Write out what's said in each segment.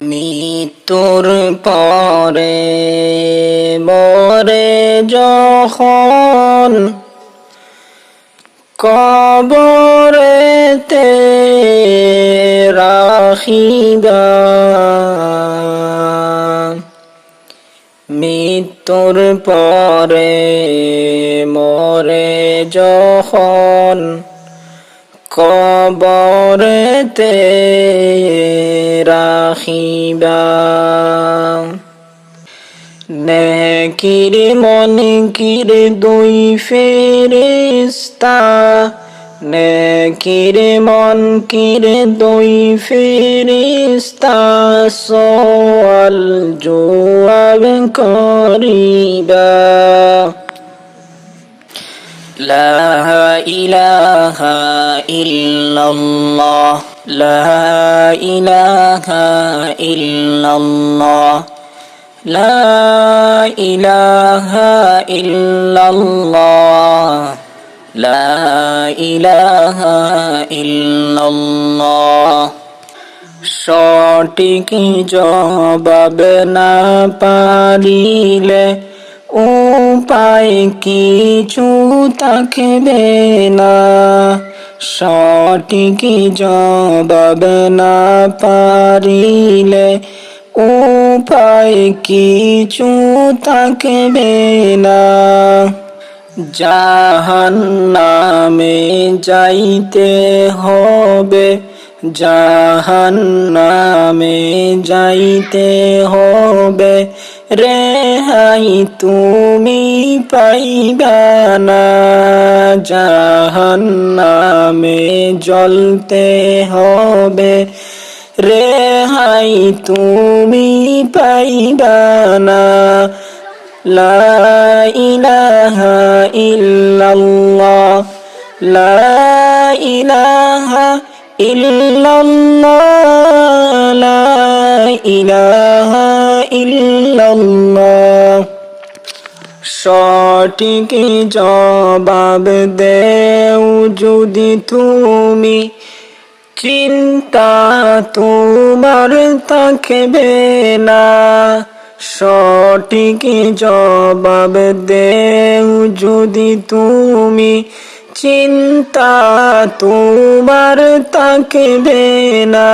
মৃত্যুর পরে মরে যখন কবরেতে রাখিবা মৃত্যুর পরে মরে যখন কবরেতে রাখিবা। মন কির দুই ফেরিস্তা মন কির দুই ফেরিস্তা সোয়াল জোয়াব করিবা। لا إله إلا الله لا إله إلا الله لا إله إلا الله لا إله إلا الله সঠিক জবাব না পারিলে উপায় কিছু থাকবে না, সঠিক জবাব না পারিলে ও উপায় কিছু থাকবে না। জাহান নামে যাইতে হবে জাহান নামে যাইতে হবে রেহাই তুমি পাইবানা জাহান্নামে জ্বলতে হবে। রেহাই তুমি পাইবানা লা ইলাহা ইল্লাল্লাহ। লা ইলাহা illallah সঠিক জবাব দেও যদি তুমি। চিন্তা তোমার থাকবে না। সঠিক জবাব দেও যদি তুমি। চিন্তা তোমার থাকবে না।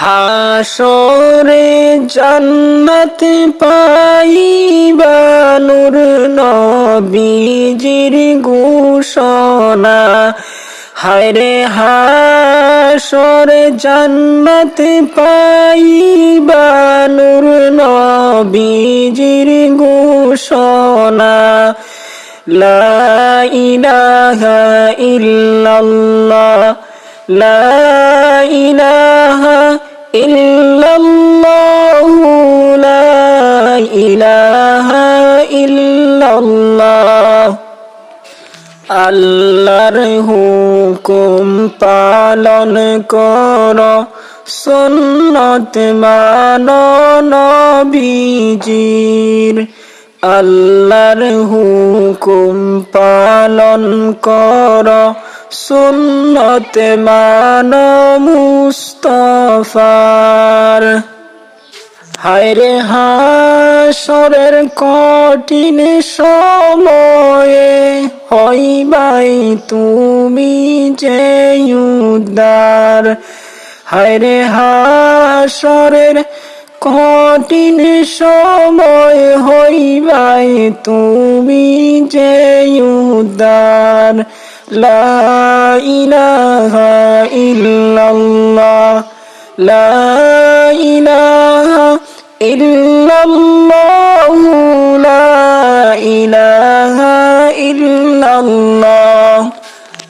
হাসরে জান্নাত পাইবা নূর নবীজির ঘোষণা। হায়রে হাসরে জান্নাত পাইবা নূর নবীজির ঘোষণা। লা ইলাহা ইল্লাল্লাহ, লা ইলাহা ইল্লাল্লাহ লা ইলাহা ইল্লাল্লাহ। আল্লাহর হুকুম পালন কর, সুন্নত মান নবীজির। আল্লাহর হুকুম পালন কর, সুন্নত মান মুস্তফার। হায়রে হাসরের কঠিন সময়ে হইবাই তুমি যে উদ্ধার হায়রে হাসরের কঠিন সময় হইবাই তুমি যে উদ্ধার লা ইলাহা ইল্লাল্লাহ, লা ইলাহা ইল্লাল্লাহ, লা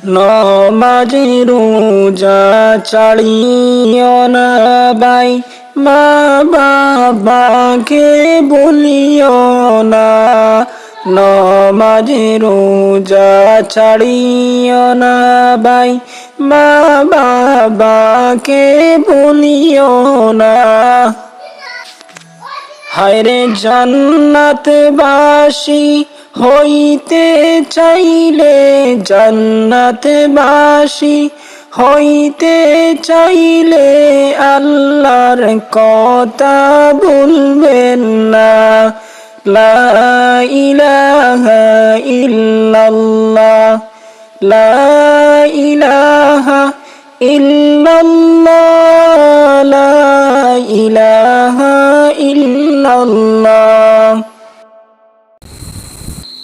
নমাজ রোজা চালিও না বাই মা বাবাকে বলিও না, নমাজ রোজা ছাড়িও না বাই মা বাবাকে বলিও না। হায়রে জান্নাতবাসী, হইতে চাইলে জান্নাতবাসী হইতে চাইলে আল্লাহর কথা ভুলবেন না। লা ইলাহা ইল্লাল্লাহ, লা ইলাহা ইল্লাল্লাহ, লা ইলাহা ইল্লাল্লাহ।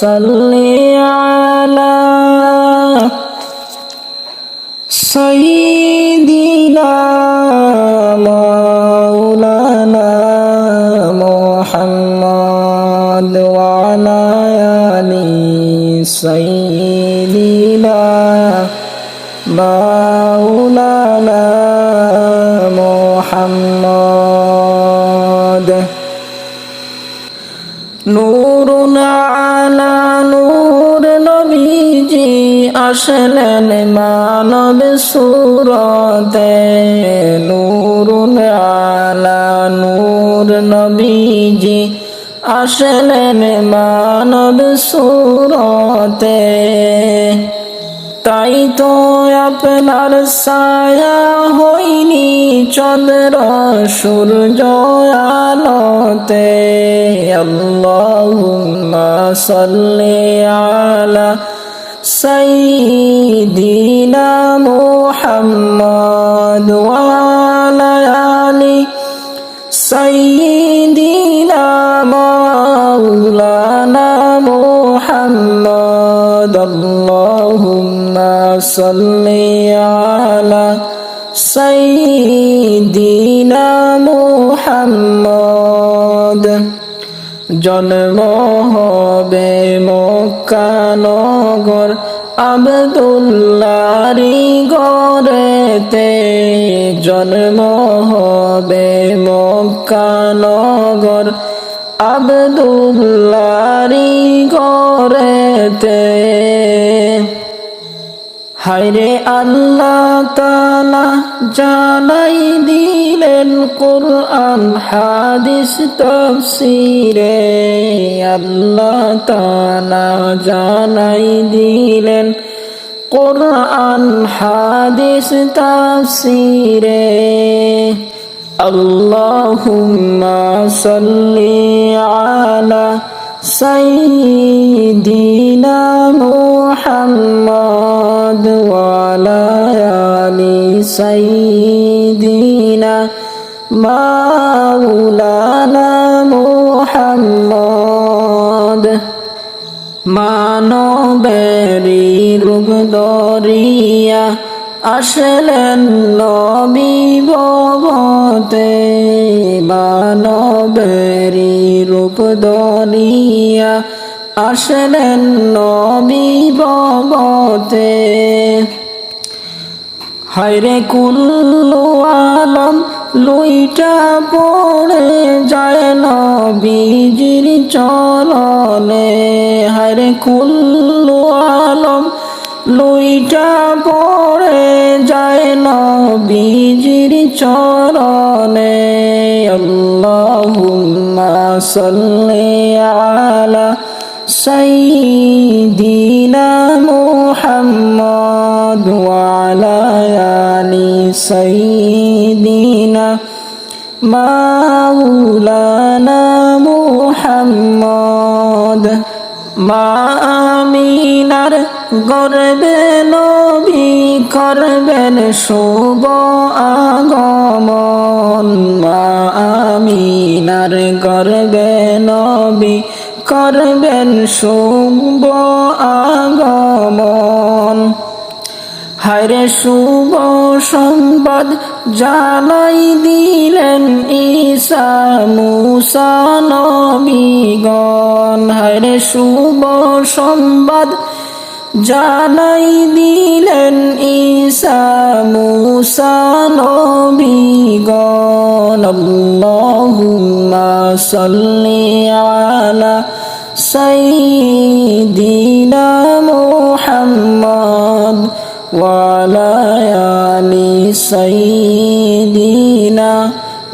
صل على سيدنا مولانا محمد وعلى آل سيدنا مولانا محمد نور على আসলেন মানব সুরতে নূর আলা, নূর নবীজি। আসলেন মানব সুরতে। তাই তো আপনার ছায়া হইনি চন্দ্র সূর্য আলোতে। আল্লাহুম্মা সাল্লি আলা মুহাম্মদ ওয়া আলা আলি সাইয়্যিদিনা মাওলানা মুহাম্মদ আল্লাহুম্মা সাল্লি আলা সাইয়্যিদিনা মুহাম্মদ জন্ম হবে মক্কানগর আবদুল্লারি গরেতে জন্ম হবে মক্কানগর আবদুল্লারি গরেতে হায়রে আল্লাহ তালা জানাই দিলেন কোরআন, হাদিস, তফসিরে। আল্লাহ তালা জানাই দিলেন কোরআন, হাদিস, তফসিরে। আল্লাহুম্মা সাল্লি আলা سيدنا محمد وعلى آل سيدنا مولانا محمد মানবেরি রূপ দরিয়া আসলেন নবী ভবতে মানবেরি রূপ দরিয়া আসলেন নবী ভবতে হায়রে কুল্লু আলম, লুইটা পড়ে যায় নবীজির চরণে। হায়রে কুল্লু আলম লুইটা পড়ে যায় না বিজির চরণে। আল্লাহুম্মা সাল্লি আলা সাইয়্যিদিনা মুহাম্মদ ওয়া আলা আলি সাইয়্যিদিনা মাওলানা মুহাম্মদ। আমিনার গর্বে নবী করবেন শুভ আগমন। মামিনার গর্বে নবী করবেন শুভ আগমন। হায়রে শুভ সংবাদ জানাই দিলেন ঈসা মুসা নবীগণ। হায়রে শুভ সংবাদ জানাই দিলেন ঈসা মুসা নবীগণ। আল্লাহুম্মা সাল্লি আলা সাইয়্যিদিনা মুহাম্মদ। وعلى آل سيدنا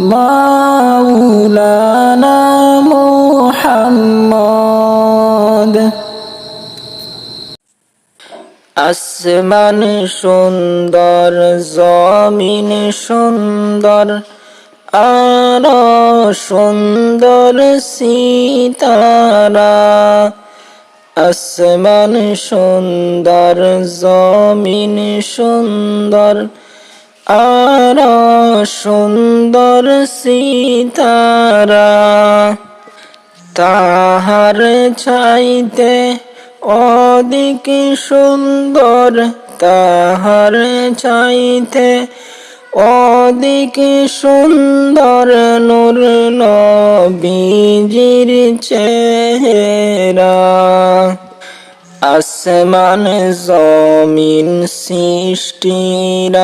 مولانا محمد আসমান সুন্দর জমিন সুন্দর আর সুন্দর সীতারা আসমান সুন্দর জমিন সুন্দর আর সুন্দর সীতারা। তাহার চাইতে অধিক সুন্দর তাহার চাইতে অধিক সুন্দর নূর নবীজির চেহারা। আসমান জমিন সৃষ্টির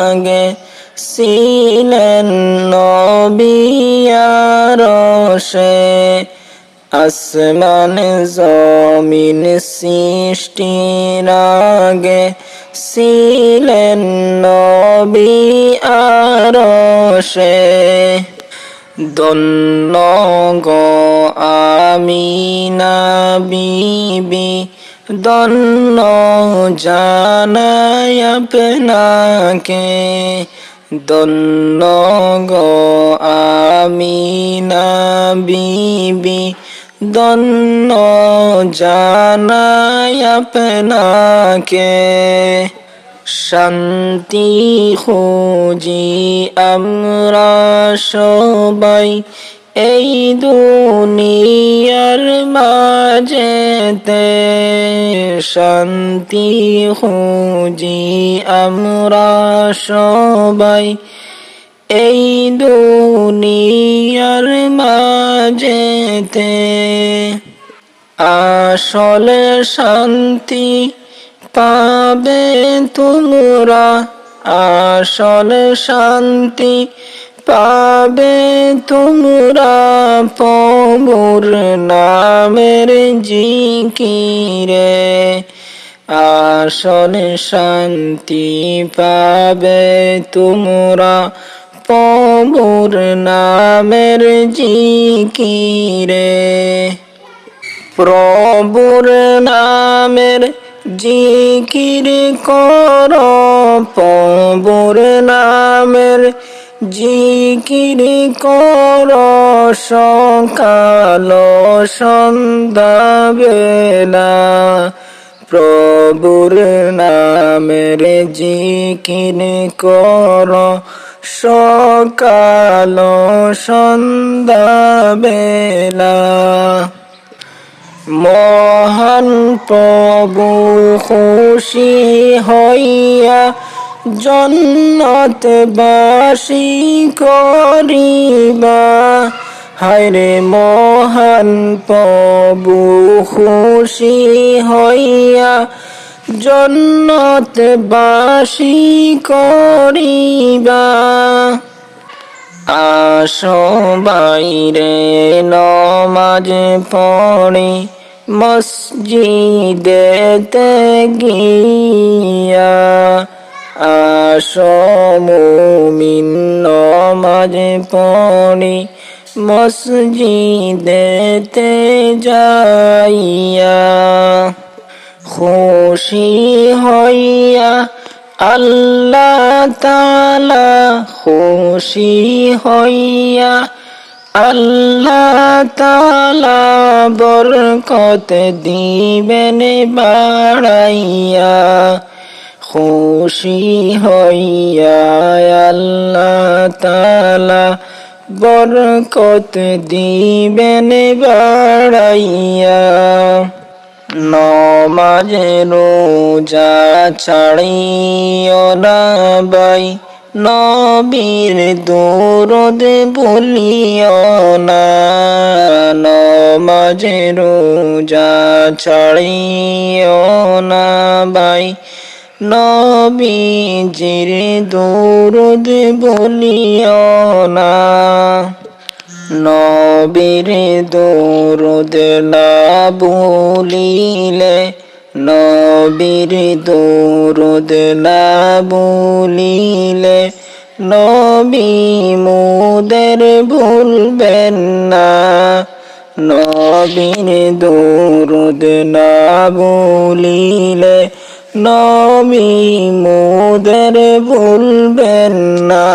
আগে ছিলেন নবিয়ার সে। আসমান জমিন সৃষ্টির আগে ছিলেন নবী আর সে দন্ন গো আমিনা বিবি দন্ন জানাই আপনাকে। দন্ন গো আমিনা বিবি দন্ন জানাই আপনাকে। শান্তি খুঁজি আমরা সবাই এই দুনিয়ার মাঝেতে। শান্তি খুঁজি আমরা সবাই এই দুনিয়ার মাঝেতে আসলে শান্তি পাবে তোমরা, আসলে শান্তি পাবে তোমরা। পবুর নামের জিকিরে আসলে শান্তি পাবে তোমরা পবুর নামের জিকিরে প্রভুর নামের জিকির কর, প্রভুর নামের জিকির কর। সকাল সন্ধ্যা বেলা প্রভুর নামের জিকির কর সকাল সন্ধ্যা বেলা মহান প্রভু খুশি হইয়া জন্নত বাসি করিবা। হায়রে মহান প্রভু খুশি হইয়া জন্নত বাসি করিবা। আসো বাইরে নমাজ পড়ে, মসজিদেতে গিয়া। আসো মুমিন নমাজ পড়ে, মসজিদেতে যাইয়া। খুশি হইয়া আল্লাহ তালা খুশি হইয়া আল্লাহ তালা বরকত দিবেন বাড়াইয়া খুশি হইয়া আল্লাহ তালা বরকত দিবেন বাড়াইয়া নমাজ রোজা ছাড়িও না বাই নবীর দৌরদ বলিও না। নমাজে রোজা ছাড়িও না ভাই, নবীজির দৌরদ বলিও না। নবীর দৌরদ না বলিলে নবীর দৌরদ না বলিলে নবী মোদের ভুলবেন না, নবীর দৌরদ না বলিলে নবী মোদের ভুলবেন না।